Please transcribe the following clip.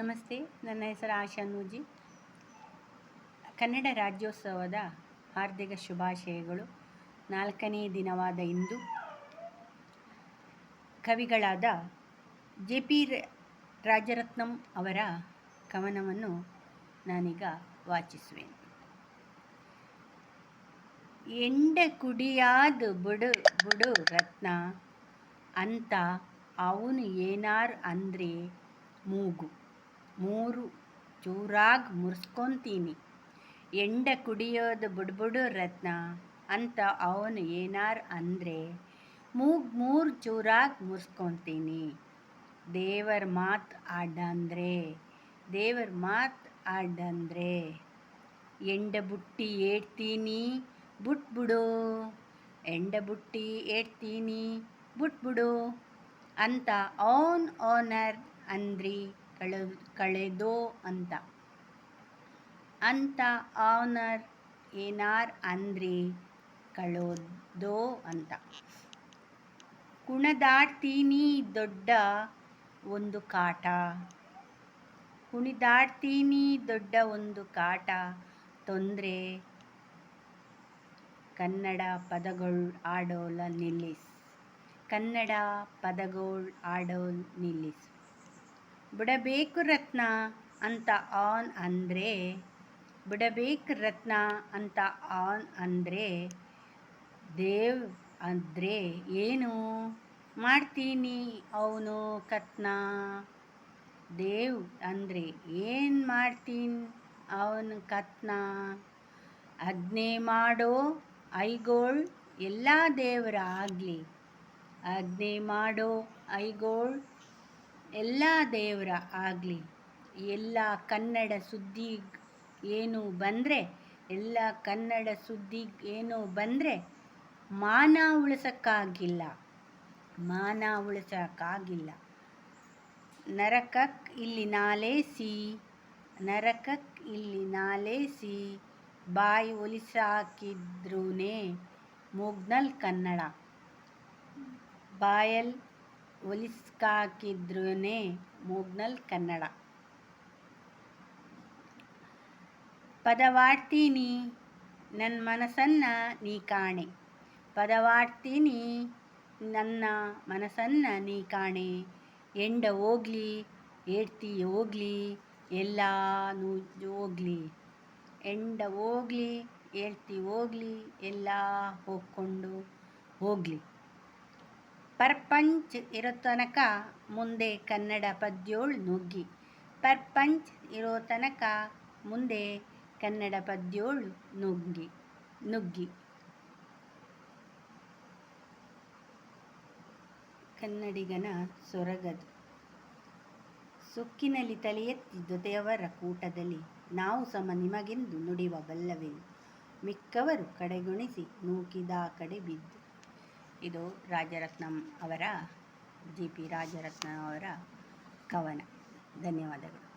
ನಮಸ್ತೆ, ನನ್ನ ಹೆಸರು ಆಶಾ ನೂಜಿ. ಕನ್ನಡ ರಾಜ್ಯೋತ್ಸವದ ಹಾರ್ದಿಕ ಶುಭಾಶಯಗಳು. ನಾಲ್ಕನೇ ದಿನವಾದ ಇಂದು ಕವಿಗಳಾದ ಜೆ ಪಿ ರಾಜರತ್ನಂ ಅವರ ಕವನವನ್ನು ನಾನೀಗ ವಾಚಿಸುವೆನು. ಎಂಡ ಕುಡಿಯಾದ ಬುಡು ಬುಡು ರತ್ನ, ಅಂತ ಅವನು ಏನಾರ್ ಅಂದ್ರೆ ಮೂಗು. ಮೂರು ಚೂರಾಗ್ ಮುರ್ಸ್ಕೊಂತೀನಿ. ಎಂಡ ಕುಡಿಯೋದು ಬುಡ್ಬುಡು ರತ್ನ ಅಂತ ಅವನು ಏನಾರ ಅಂದರೆ, ಮೂಗ್ ಮೂರು ಚೂರಾಗ್ ಮುರ್ಸ್ಕೊತೀನಿ. ದೇವರ ಮಾತು ಆಡಂದ್ರೆ, ದೇವರ ಮಾತು ಆಡಂದ್ರೆ, ಎಂಡ ಬುಟ್ಟಿ ಏಡ್ತೀನಿ ಬುಟ್ಬಿಡು ಎಂಡ ಬುಟ್ಟಿ ಏಡ್ತೀನಿ ಬುಟ್ಬಿಡು ಅಂತ ಓನ್ ಓನರ್ ಅಂದ್ರಿ. ಕಳೆ, ಕಳೆದೋ ಅಂತ. ಅಂತ ಆನರ್ ಏನಾರ್ ಅಂದ್ರಿ ಕಳೋದೋ ಅಂತ. ಕುಣದಾಡ್ತೀನಿ ದೊಡ್ಡ ಒಂದು ಕಾಟ. ಕುಣಿದಾಡ್ತೀನಿ ದೊಡ್ಡ ಒಂದು ಕಾಟ. ತೊಂದರೆ ಕನ್ನಡ ಪದಗಳು ಆಡೋಲ ನಿಲ್ಲಿಸ್. ಕನ್ನಡ ಪದಗಳು ಆಡೋಲ್ ನಿಲ್ಲಿಸು. ಬಿಡಬೇಕು ರತ್ನ ಅಂತ ಆನ್ ಅಂದರೆ, ಬಿಡಬೇಕು ರತ್ನ ಅಂತ ಆನ್ ಅಂದರೆ, ದೇವ್ ಅಂದರೆ ಏನು? ಮಾಡ್ತೀನಿ ಅವನು ಕತ್ನ. ದೇವ್ ಅಂದರೆ ಏನು ಮಾಡ್ತೀನಿ ಅವನು ಕತ್ನ? ಅಗ್ನೆ ಮಾಡೋ ಐಗೋಳ್ ಎಲ್ಲ ದೇವರ ಆಗಲಿ. ಅಗ್ನೆ ಮಾಡೋ ಐಗೋಳ್ ಎಲ್ಲ ದೇವರ ಆಗಲಿ, ಎಲ್ಲ ಕನ್ನಡ ಸುದ್ದಿ ಏನು ಬಂದರೆ, ಎಲ್ಲ ಕನ್ನಡ ಸುದ್ದಿ ಏನು ಬಂದರೆ ಮಾನ ಉಳಿಸೋಕ್ಕಾಗಿಲ್ಲ ಮಾನ ಉಳಿಸೋಕ್ಕಾಗಿಲ್ಲ. ನರಕಕ್ಕೆ ಇಲ್ಲಿ ನಾಲೇಸಿ ನರಕಕ್ಕೆ ಇಲ್ಲಿ ನಾಲೇಸಿ ಬಾಯಿ ಒಲಿಸಾಕಿದ್ರೂ ಮೂಗ್ನಲ್ ಕನ್ನಡ. ಬಾಯಲ್ಲಿ ಒಲಿಸ್ಕಾಕಿದ್ರೂ ಮೂಗ್ನಲ್ ಕನ್ನಡ. ಪದವಾಡ್ತೀನಿ ನನ್ನ ಮನಸ್ಸನ್ನು ನೀ ಕಾಣೆ. ಪದವಾಡ್ತೀನಿ, ನನ್ನ ಮನಸ್ಸನ್ನು ನೀ ಕಾಣೆ. ಎಂಡ ಹೋಗ್ಲಿ, ಏಡ್ತಿ ಹೋಗ್ಲಿ, ಎಲ್ಲ ಹೋಗ್ಲಿ. ಎಂಡ ಹೋಗ್ಲಿ ಏಳ್ತಿ ಹೋಗ್ಲಿ, ಎಲ್ಲ ಹೋಗ್ಕೊಂಡು ಹೋಗಲಿ. ಪರ್ಪಂಚ್ ಇರೋ ತನಕ ಮುಂದೆ ಕನ್ನಡ ಪದ್ಯೋಳು ನುಗ್ಗಿ. ಪರ್ಪಂಚ್ ಇರೋ ತನಕ ಮುಂದೆ ಕನ್ನಡ ಪದ್ಯೋಳು ನುಗ್ಗಿ. ನುಗ್ಗಿ. ಕನ್ನಡಿಗನ ಸೊರಗದು. ಸುಕ್ಕಿನಲ್ಲಿ ತಲೆಯೆತ್ತಿ ದೊತೆಯವರ ಕೂಟದಲ್ಲಿ ನಾವು ಸಮ ನಿಮಗೆಂದು ನುಡಿವ ಬಲ್ಲವೆನು. ಮಿಕ್ಕವರು ಕಡೆಗುಣಿಸಿ ನೂಕಿದ ಕಡೆ ಬಿದ್ದು. ಇದು ರಾಜರತ್ನಂ ಅವರ ಜಿ ಪಿ ರಾಜರತ್ನಂ ಅವರ ಕವನ. ಧನ್ಯವಾದಗಳು.